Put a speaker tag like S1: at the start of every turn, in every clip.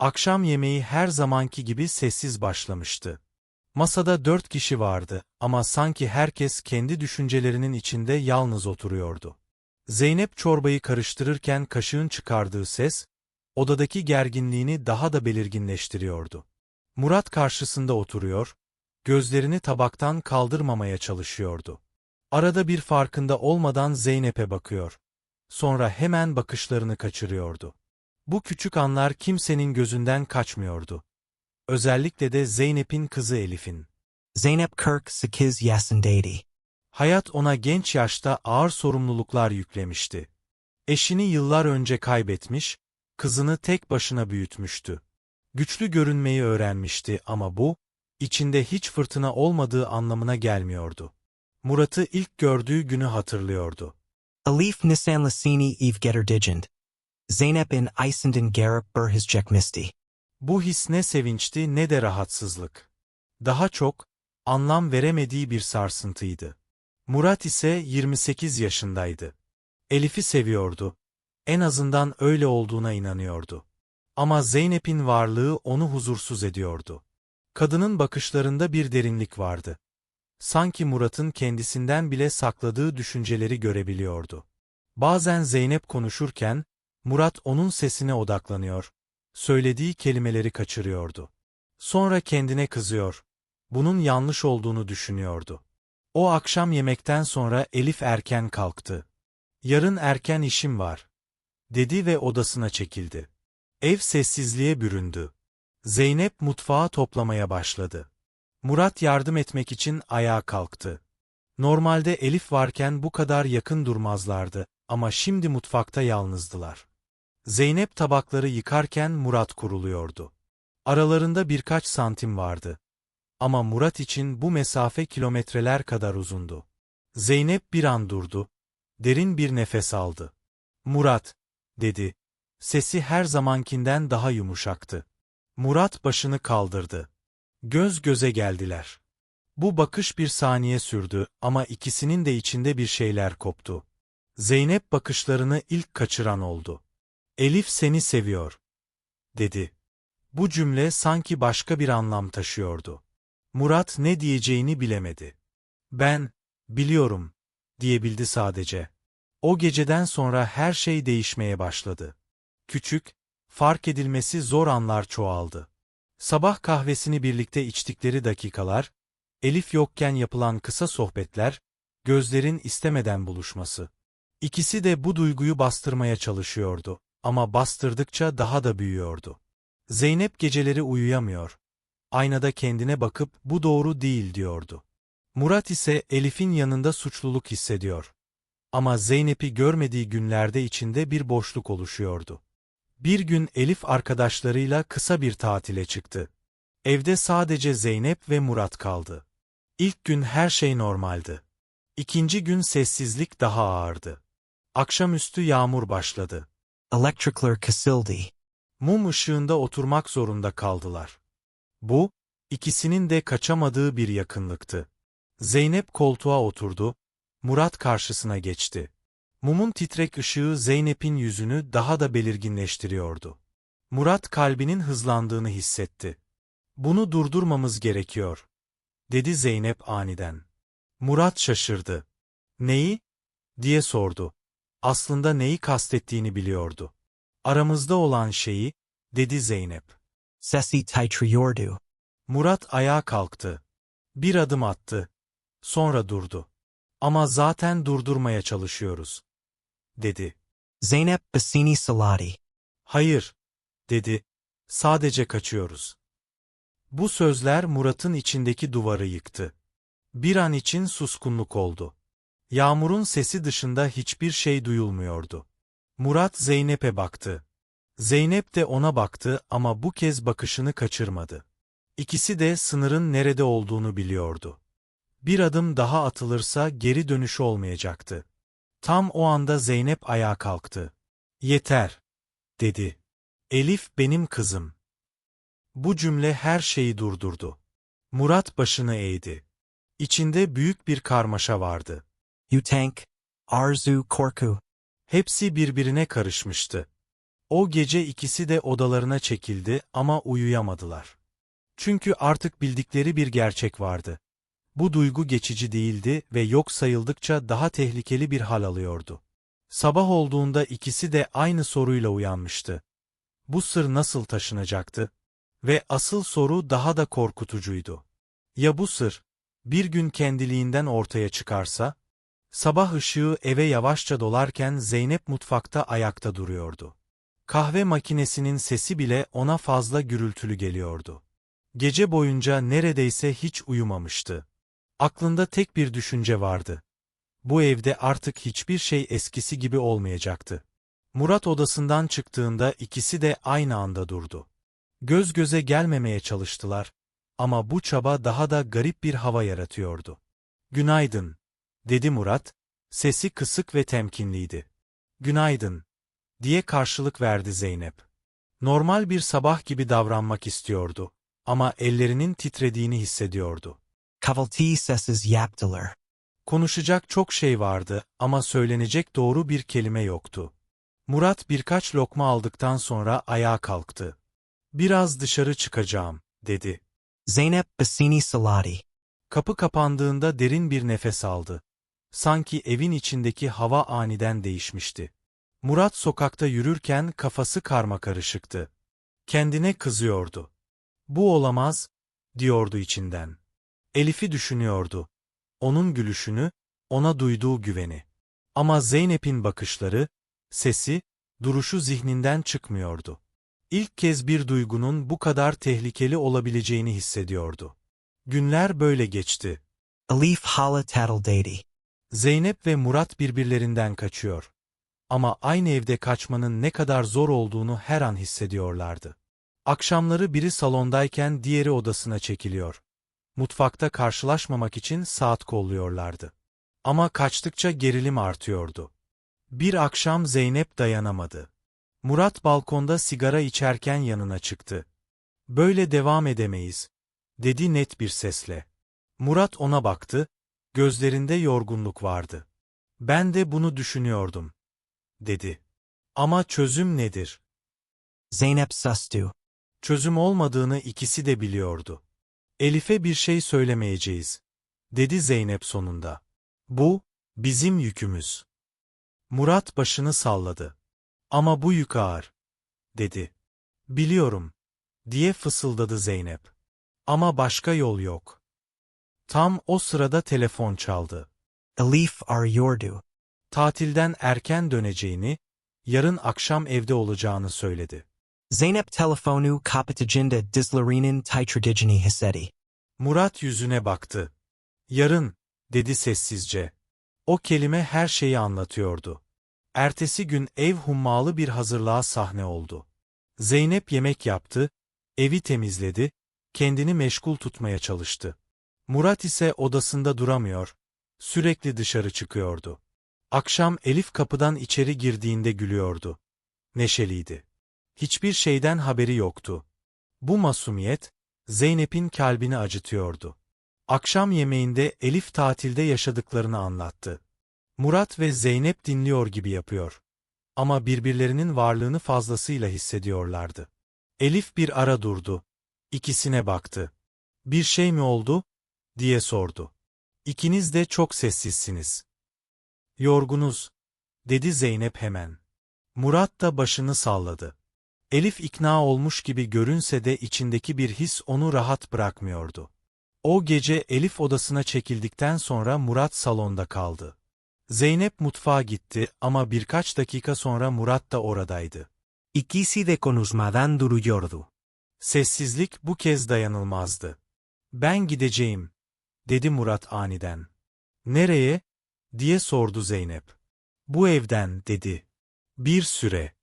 S1: Akşam yemeği her zamanki gibi sessiz başlamıştı. Masada dört kişi vardı ama sanki herkes kendi düşüncelerinin içinde yalnız oturuyordu. Zeynep çorbayı karıştırırken kaşığın çıkardığı ses, odadaki gerginliğini daha da belirginleştiriyordu. Murat karşısında oturuyor, gözlerini tabaktan kaldırmamaya çalışıyordu. Arada bir farkında olmadan Zeynep'e bakıyor. Sonra hemen bakışlarını kaçırıyordu. Bu küçük anlar kimsenin gözünden kaçmıyordu. Özellikle de Zeynep'in kızı Elif'in.
S2: Zeynep Kirk 8 yaşındaydı.
S1: Hayat ona genç yaşta ağır sorumluluklar yüklemişti. Eşini yıllar önce kaybetmiş, kızını tek başına büyütmüştü. Güçlü görünmeyi öğrenmişti ama bu, içinde hiç fırtına olmadığı anlamına gelmiyordu. Murat'ı ilk gördüğü günü hatırlıyordu.
S2: Elif Nisanlasini Eve Getterdigend. Zeynep'in Isenden Garip Burhis Çekmisti.
S1: Bu his ne sevinçti ne de rahatsızlık. Daha çok, anlam veremediği bir sarsıntıydı. Murat ise 28 yaşındaydı. Elif'i seviyordu. En azından öyle olduğuna inanıyordu. Ama Zeynep'in varlığı onu huzursuz ediyordu. Kadının bakışlarında bir derinlik vardı. Sanki Murat'ın kendisinden bile sakladığı düşünceleri görebiliyordu. Bazen Zeynep konuşurken, Murat onun sesine odaklanıyor, söylediği kelimeleri kaçırıyordu. Sonra kendine kızıyor, bunun yanlış olduğunu düşünüyordu. O akşam yemekten sonra Elif erken kalktı. Yarın erken işim var, dedi ve odasına çekildi. Ev sessizliğe büründü. Zeynep mutfağı toplamaya başladı. Murat yardım etmek için ayağa kalktı. Normalde Elif varken bu kadar yakın durmazlardı ama şimdi mutfakta yalnızdılar. Zeynep tabakları yıkarken Murat kuruluyordu. Aralarında birkaç santim vardı. Ama Murat için bu mesafe kilometreler kadar uzundu. Zeynep bir an durdu. Derin bir nefes aldı. Murat, dedi. Sesi her zamankinden daha yumuşaktı. Murat başını kaldırdı. Göz göze geldiler. Bu bakış bir saniye sürdü ama ikisinin de içinde bir şeyler koptu. Zeynep bakışlarını ilk kaçıran oldu. Elif seni seviyor, dedi. Bu cümle sanki başka bir anlam taşıyordu. Murat ne diyeceğini bilemedi. Ben, biliyorum, diyebildi sadece. O geceden sonra her şey değişmeye başladı. Küçük, fark edilmesi zor anlar çoğaldı. Sabah kahvesini birlikte içtikleri dakikalar, Elif yokken yapılan kısa sohbetler, gözlerin istemeden buluşması. İkisi de bu duyguyu bastırmaya çalışıyordu ama bastırdıkça daha da büyüyordu. Zeynep geceleri uyuyamıyor. Aynada kendine bakıp bu doğru değil diyordu. Murat ise Elif'in yanında suçluluk hissediyor. Ama Zeynep'i görmediği günlerde içinde bir boşluk oluşuyordu. Bir gün Elif arkadaşlarıyla kısa bir tatile çıktı. Evde sadece Zeynep ve Murat kaldı. İlk gün her şey normaldi. İkinci gün sessizlik daha ağırdı. Akşamüstü yağmur başladı.
S2: Electricler Casildi.
S1: Mum ışığında oturmak zorunda kaldılar. Bu, ikisinin de kaçamadığı bir yakınlıktı. Zeynep koltuğa oturdu, Murat karşısına geçti. Mumun titrek ışığı Zeynep'in yüzünü daha da belirginleştiriyordu. Murat kalbinin hızlandığını hissetti. Bunu durdurmamız gerekiyor, dedi Zeynep aniden. Murat şaşırdı. Neyi? diye sordu. Aslında neyi kastettiğini biliyordu. Aramızda olan şeyi, dedi Zeynep.
S2: Sesi titriyordu.
S1: Murat ayağa kalktı. Bir adım attı. Sonra durdu. Ama zaten durdurmaya çalışıyoruz, dedi.
S2: Zeynep Basini Salati.
S1: Hayır, dedi. Sadece kaçıyoruz. Bu sözler Murat'ın içindeki duvarı yıktı. Bir an için suskunluk oldu. Yağmurun sesi dışında hiçbir şey duyulmuyordu. Murat Zeynep'e baktı. Zeynep de ona baktı ama bu kez bakışını kaçırmadı. İkisi de sınırın nerede olduğunu biliyordu. Bir adım daha atılırsa geri dönüşü olmayacaktı. Tam o anda Zeynep ayağa kalktı. Yeter, dedi. Elif benim kızım. Bu cümle her şeyi durdurdu. Murat başını eğdi. İçinde büyük bir karmaşa vardı.
S2: Utank. Arzu Korku.
S1: Hepsi birbirine karışmıştı. O gece ikisi de odalarına çekildi ama uyuyamadılar. Çünkü artık bildikleri bir gerçek vardı. Bu duygu geçici değildi ve yok sayıldıkça daha tehlikeli bir hal alıyordu. Sabah olduğunda ikisi de aynı soruyla uyanmıştı. Bu sır nasıl taşınacaktı? Ve asıl soru daha da korkutucuydu. Ya bu sır, bir gün kendiliğinden ortaya çıkarsa? Sabah ışığı eve yavaşça dolarken Zeynep mutfakta ayakta duruyordu. Kahve makinesinin sesi bile ona fazla gürültülü geliyordu. Gece boyunca neredeyse hiç uyumamıştı. Aklında tek bir düşünce vardı. Bu evde artık hiçbir şey eskisi gibi olmayacaktı. Murat odasından çıktığında ikisi de aynı anda durdu. Göz göze gelmemeye çalıştılar ama bu çaba daha da garip bir hava yaratıyordu. Günaydın, dedi Murat, sesi kısık ve temkinliydi. Günaydın, diye karşılık verdi Zeynep. Normal bir sabah gibi davranmak istiyordu ama ellerinin titrediğini hissediyordu.
S2: Kavalti sessiz yaptılar.
S1: Konuşacak çok şey vardı ama söylenecek doğru bir kelime yoktu. Murat birkaç lokma aldıktan sonra ayağa kalktı. Biraz dışarı çıkacağım, dedi.
S2: Zeynep Basini Salati.
S1: Kapı kapandığında derin bir nefes aldı. Sanki evin içindeki hava aniden değişmişti. Murat sokakta yürürken kafası karmakarışıktı. Kendine kızıyordu. Bu olamaz, diyordu içinden. Elif'i düşünüyordu. Onun gülüşünü, ona duyduğu güveni. Ama Zeynep'in bakışları, sesi, duruşu zihninden çıkmıyordu. İlk kez bir duygunun bu kadar tehlikeli olabileceğini hissediyordu. Günler böyle geçti.
S2: Elif hala tattledati.
S1: Zeynep ve Murat birbirlerinden kaçıyor. Ama aynı evde kaçmanın ne kadar zor olduğunu her an hissediyorlardı. Akşamları biri salondayken diğeri odasına çekiliyor. Mutfakta karşılaşmamak için saat kolluyorlardı. Ama kaçtıkça gerilim artıyordu. Bir akşam Zeynep dayanamadı. Murat balkonda sigara içerken yanına çıktı. Böyle devam edemeyiz, dedi net bir sesle. Murat ona baktı, gözlerinde yorgunluk vardı. Ben de bunu düşünüyordum, dedi. Ama çözüm nedir?
S2: Zeynep sustu.
S1: Çözüm olmadığını ikisi de biliyordu. Elif'e bir şey söylemeyeceğiz, dedi Zeynep sonunda. Bu, bizim yükümüz. Murat başını salladı. Ama bu yük ağır, dedi. Biliyorum, diye fısıldadı Zeynep. Ama başka yol yok. Tam o sırada telefon çaldı.
S2: Elif arıyordu.
S1: Tatilden erken döneceğini, yarın akşam evde olacağını söyledi.
S2: Zeynep telefonu kapatacında dizlerinin titradicini hissedi.
S1: Murat yüzüne baktı. Yarın, dedi sessizce. O kelime her şeyi anlatıyordu. Ertesi gün ev hummalı bir hazırlığa sahne oldu. Zeynep yemek yaptı, evi temizledi, kendini meşgul tutmaya çalıştı. Murat ise odasında duramıyor, sürekli dışarı çıkıyordu. Akşam Elif kapıdan içeri girdiğinde gülüyordu. Neşeliydi. Hiçbir şeyden haberi yoktu. Bu masumiyet, Zeynep'in kalbini acıtıyordu. Akşam yemeğinde Elif tatilde yaşadıklarını anlattı. Murat ve Zeynep dinliyor gibi yapıyor. Ama birbirlerinin varlığını fazlasıyla hissediyorlardı. Elif bir ara durdu. İkisine baktı. Bir şey mi oldu? Diye sordu. İkiniz de çok sessizsiniz. Yorgunuz, dedi Zeynep hemen. Murat da başını salladı. Elif ikna olmuş gibi görünse de içindeki bir his onu rahat bırakmıyordu. O gece Elif odasına çekildikten sonra Murat salonda kaldı. Zeynep mutfağa gitti ama birkaç dakika sonra Murat da oradaydı.
S2: İkisi de konuşmadan duruyordu.
S1: Sessizlik bu kez dayanılmazdı. Ben gideceğim, dedi Murat aniden. Nereye? diye sordu Zeynep. Bu evden, dedi. Bir süre.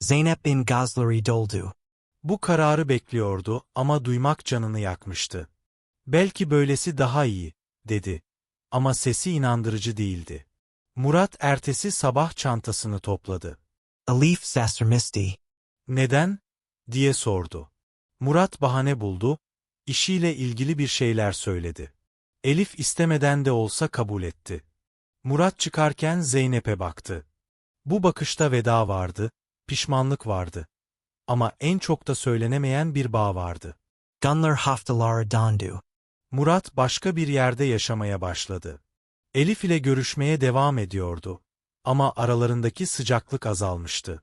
S2: Zeynep'in gazları doldu.
S1: Bu kararı bekliyordu ama duymak canını yakmıştı. Belki böylesi daha iyi, dedi. Ama sesi inandırıcı değildi. Murat ertesi sabah çantasını topladı.
S2: Elif sasırmisti.
S1: Neden? diye sordu. Murat bahane buldu, işiyle ilgili bir şeyler söyledi. Elif istemeden de olsa kabul etti. Murat çıkarken Zeynep'e baktı. Bu bakışta veda vardı, pişmanlık vardı. Ama en çok da söylenemeyen bir bağ vardı.
S2: Gunler haftalara dandu.
S1: Murat başka bir yerde yaşamaya başladı. Elif ile görüşmeye devam ediyordu. Ama aralarındaki sıcaklık azalmıştı.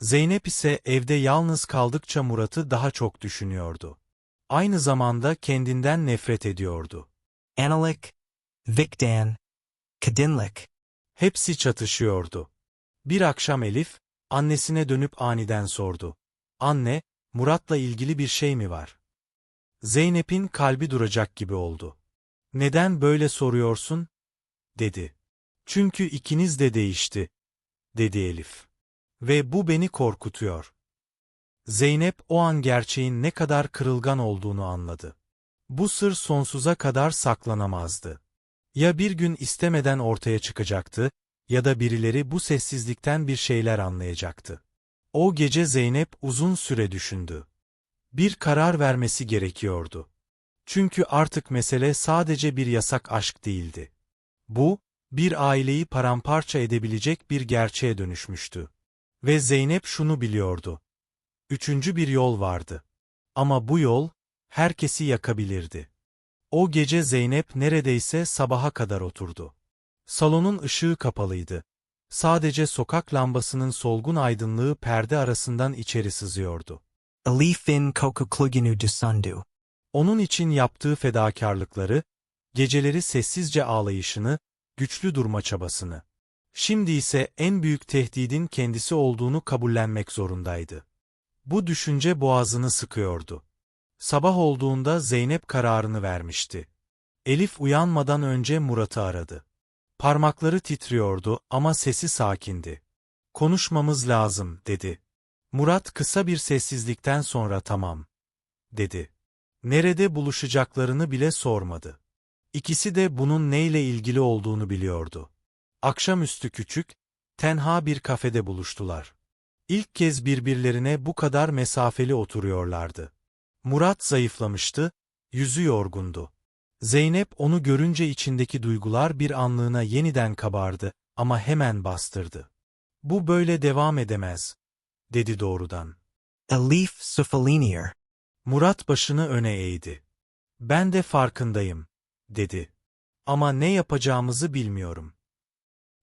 S1: Zeynep ise evde yalnız kaldıkça Murat'ı daha çok düşünüyordu. Aynı zamanda kendinden nefret ediyordu.
S2: Analik, Vikdan, Kadinlik.
S1: Hepsi çatışıyordu. Bir akşam Elif, annesine dönüp aniden sordu. Anne, Murat'la ilgili bir şey mi var? Zeynep'in kalbi duracak gibi oldu. Neden böyle soruyorsun? dedi. Çünkü ikiniz de değişti, dedi Elif. Ve bu beni korkutuyor. Zeynep o an gerçeğin ne kadar kırılgan olduğunu anladı. Bu sır sonsuza kadar saklanamazdı. Ya bir gün istemeden ortaya çıkacaktı, ya da birileri bu sessizlikten bir şeyler anlayacaktı. O gece Zeynep uzun süre düşündü. Bir karar vermesi gerekiyordu. Çünkü artık mesele sadece bir yasak aşk değildi. Bu, bir aileyi paramparça edebilecek bir gerçeğe dönüşmüştü. Ve Zeynep şunu biliyordu. Üçüncü bir yol vardı. Ama bu yol, herkesi yakabilirdi. O gece Zeynep neredeyse sabaha kadar oturdu. Salonun ışığı kapalıydı. Sadece sokak lambasının solgun aydınlığı perde arasından içeri sızıyordu.
S2: Elifin kokukluginu dusundu.
S1: Onun için yaptığı fedakarlıkları, geceleri sessizce ağlayışını, güçlü durma çabasını. Şimdi ise en büyük tehdidin kendisi olduğunu kabullenmek zorundaydı. Bu düşünce boğazını sıkıyordu. Sabah olduğunda Zeynep kararını vermişti. Elif uyanmadan önce Murat'ı aradı. Parmakları titriyordu ama sesi sakindi. Konuşmamız lazım, dedi. Murat kısa bir sessizlikten sonra tamam, dedi. Nerede buluşacaklarını bile sormadı. İkisi de bunun neyle ilgili olduğunu biliyordu. Akşamüstü küçük, tenha bir kafede buluştular. İlk kez birbirlerine bu kadar mesafeli oturuyorlardı. Murat zayıflamıştı, yüzü yorgundu. Zeynep onu görünce içindeki duygular bir anlığına yeniden kabardı ama hemen bastırdı. Bu böyle devam edemez, dedi doğrudan.
S2: Elif sufalinier.
S1: Murat başını öne eğdi. Ben de farkındayım, dedi. Ama ne yapacağımızı bilmiyorum.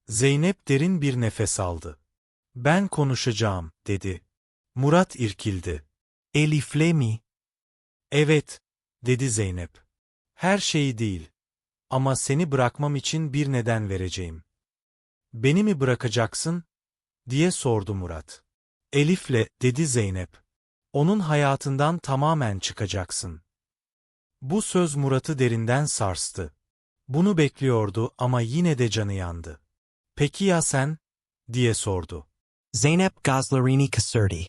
S1: Zeynep derin bir nefes aldı. Ben konuşacağım, dedi. Murat irkildi.
S2: Elifle mi?
S1: Evet, dedi Zeynep. Her şeyi değil. Ama seni bırakmam için bir neden vereceğim. Beni mi bırakacaksın? diye sordu Murat. Elif'le, dedi Zeynep. Onun hayatından tamamen çıkacaksın. Bu söz Murat'ı derinden sarstı. Bunu bekliyordu ama yine de canı yandı. Peki ya sen? diye sordu.
S2: Zeynep Gazlarini Kasurdi.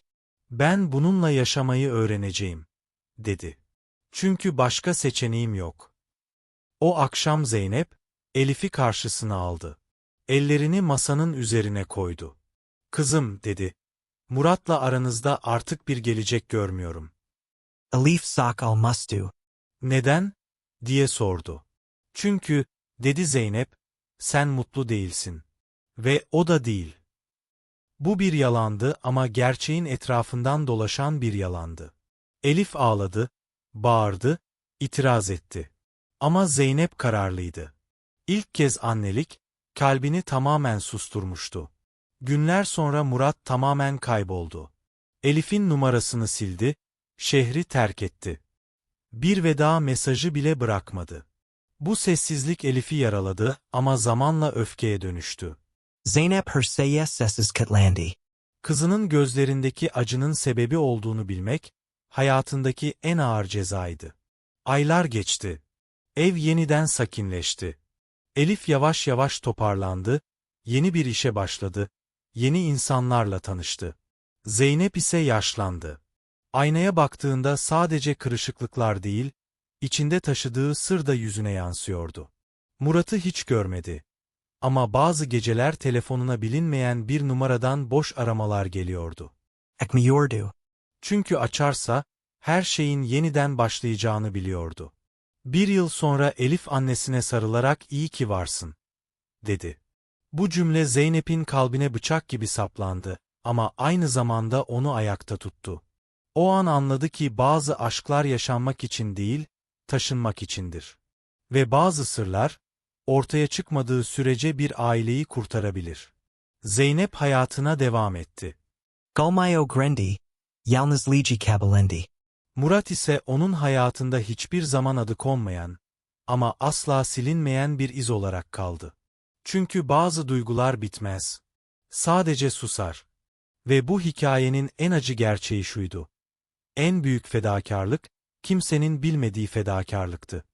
S1: Ben bununla yaşamayı öğreneceğim, dedi. Çünkü başka seçeneğim yok. O akşam Zeynep, Elif'i karşısına aldı. Ellerini masanın üzerine koydu. Kızım, dedi. Murat'la aranızda artık bir gelecek görmüyorum.
S2: Elif sak al mustu.
S1: Neden? diye sordu. Çünkü, dedi Zeynep, sen mutlu değilsin. Ve o da değil. Bu bir yalandı ama gerçeğin etrafından dolaşan bir yalandı. Elif ağladı, bağırdı, itiraz etti. Ama Zeynep kararlıydı. İlk kez annelik, kalbini tamamen susturmuştu. Günler sonra Murat tamamen kayboldu. Elif'in numarasını sildi, şehri terk etti. Bir veda mesajı bile bırakmadı. Bu sessizlik Elif'i yaraladı ama zamanla öfkeye dönüştü.
S2: Zeynep Herseye Sessiz Katlandi.
S1: Kızının gözlerindeki acının sebebi olduğunu bilmek, hayatındaki en ağır cezaydı. Aylar geçti. Ev yeniden sakinleşti. Elif yavaş yavaş toparlandı, yeni bir işe başladı, yeni insanlarla tanıştı. Zeynep ise yaşlandı. Aynaya baktığında sadece kırışıklıklar değil, içinde taşıdığı sır da yüzüne yansıyordu. Murat'ı hiç görmedi. Ama bazı geceler telefonuna bilinmeyen bir numaradan boş aramalar geliyordu.
S2: Ekmiyordu.
S1: Çünkü açarsa, her şeyin yeniden başlayacağını biliyordu. Bir yıl sonra Elif annesine sarılarak iyi ki varsın, dedi. Bu cümle Zeynep'in kalbine bıçak gibi saplandı ama aynı zamanda onu ayakta tuttu. O an anladı ki bazı aşklar yaşanmak için değil, taşınmak içindir. Ve bazı sırlar, ortaya çıkmadığı sürece bir aileyi kurtarabilir. Zeynep hayatına devam etti.
S2: Golmayo Grendi, Yalnız Ligi Kabalendi.
S1: Murat ise onun hayatında hiçbir zaman adı konmayan ama asla silinmeyen bir iz olarak kaldı. Çünkü bazı duygular bitmez. Sadece susar. Ve bu hikayenin en acı gerçeği şuydu. En büyük fedakarlık, kimsenin bilmediği fedakarlıktı.